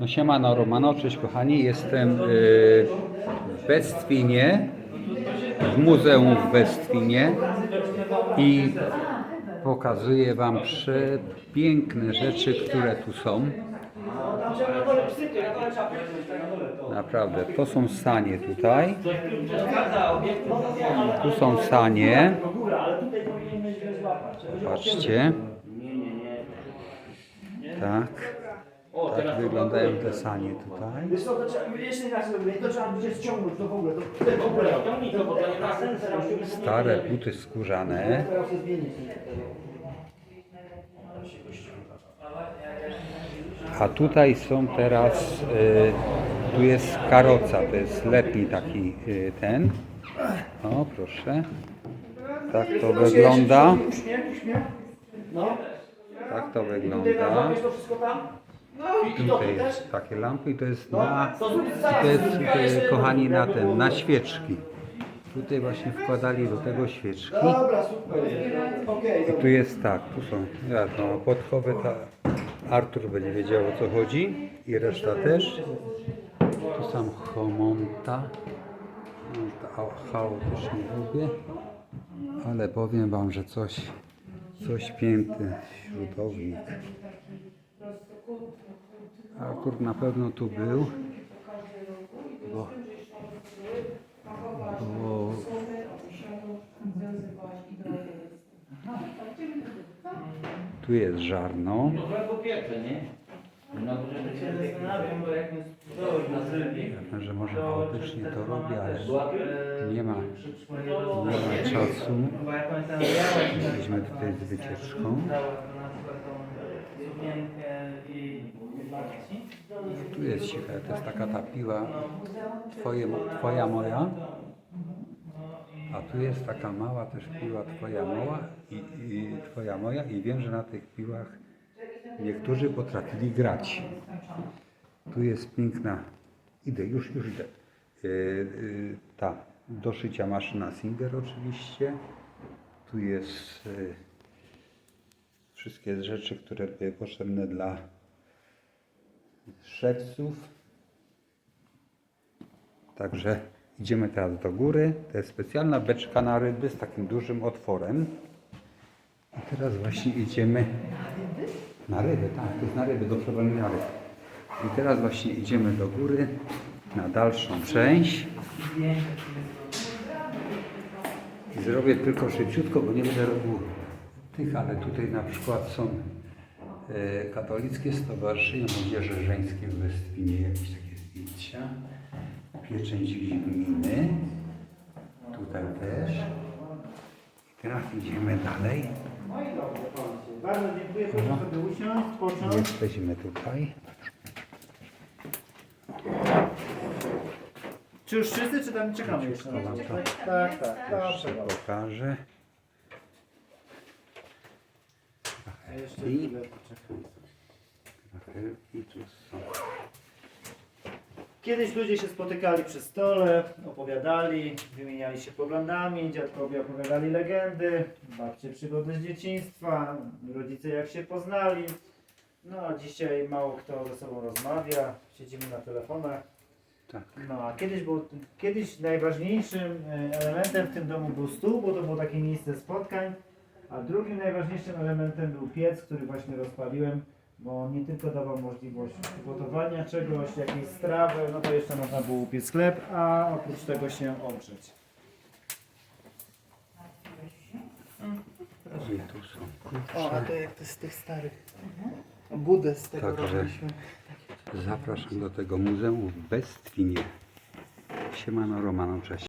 No siemano Romano, cześć kochani, jestem y, w Bestwinie, w Muzeum w Bestwinie i pokazuję Wam przepiękne rzeczy, które tu są. Naprawdę, to są sanie tutaj. Tu są sanie. Patrzcie. Tak. Tak wyglądają te sanie tutaj. Wiesz co, to trzeba, jeszcze mówię, to trzeba będzie ściągnąć to w ogóle, to, to w ogóle. Ciągnij to, bo to nie ma sensu. Stare buty skórzane. Teraz się. A tutaj są teraz, y, tu jest karoca, to jest letni taki y, ten. O, proszę. Tak to wygląda. No. Tak to wygląda. No Tutaj jest takie lampy i to jest na, i to jest, y, kochani, na ten, na świeczki. Tutaj właśnie wkładali do tego świeczki. I tu jest tak, tu są wiadomo, podkowy, ta Artur będzie wiedział o co chodzi i reszta też. Tu są homonta. No, ta chaotycznie lubię, ale powiem Wam, że coś, coś piękny śrutownik. Artur na pewno tu był, bo, bo tu jest żarno. No, się zastanawiam, bo jak na że może chaotycznie to robi, ale nie ma, nie nie ma czasu. Bo ja pamiętam, miałeś Jesteśmy tutaj z wycieczką. Dała to na przykład tą sukienkę i babci. Tu jest ciekawe, to jest taka ta piła twoje, twoja moja. A tu jest taka mała też piła twoja moja i, i twoja moja i wiem, że na tych piłach niektórzy potrafili grać. Tu jest piękna, idę, już, już idę. Yy, yy, ta do szycia maszyna Singer oczywiście. Tu jest yy, wszystkie rzeczy, które były potrzebne dla szewców. Także idziemy teraz do góry. To jest specjalna beczka na ryby z takim dużym otworem. I teraz właśnie idziemy na ryby, tak, to jest na ryby, do przebrania ryb. I teraz właśnie idziemy do góry na dalszą część. I zrobię tylko szybciutko, bo nie będę robił tych, ale tutaj na przykład są e, katolickie stowarzyszenie młodzieży żeńskiej w Westwinie, jakieś takie zdjęcia. Pieczęć gminy. Tutaj też. I teraz idziemy dalej. No i dobrze. Bardzo dziękuję, proszę sobie usiąść, począć. Jesteśmy tutaj. Czy już wszyscy, czy tam czekamy jeszcze na to Tak, tak, jeszcze dobrze. pokażę. A jeszcze I- chwilę poczekaj. I tu są. Kiedyś ludzie się spotykali przy stole, opowiadali, wymieniali się poglądami, dziadkowie opowiadali legendy, babcie przygody z dzieciństwa, rodzice jak się poznali. No a dzisiaj mało kto ze sobą rozmawia, siedzimy na telefonach. Tak. No a kiedyś, był, kiedyś najważniejszym e, elementem w tym domu był stół, bo to było takie miejsce spotkań, a drugim najważniejszym elementem był piec, który właśnie rozpaliłem, bo nie tylko dawał możliwość gotowania czegoś, jakiejś strawy, no to jeszcze można było upiec chleb, a oprócz tego się ogrzeć. O, a to jak to z tych starych. Budę z tego Także robiliśmy. zapraszam do tego muzeum w Bestwinie. Siemano Romano, cześć.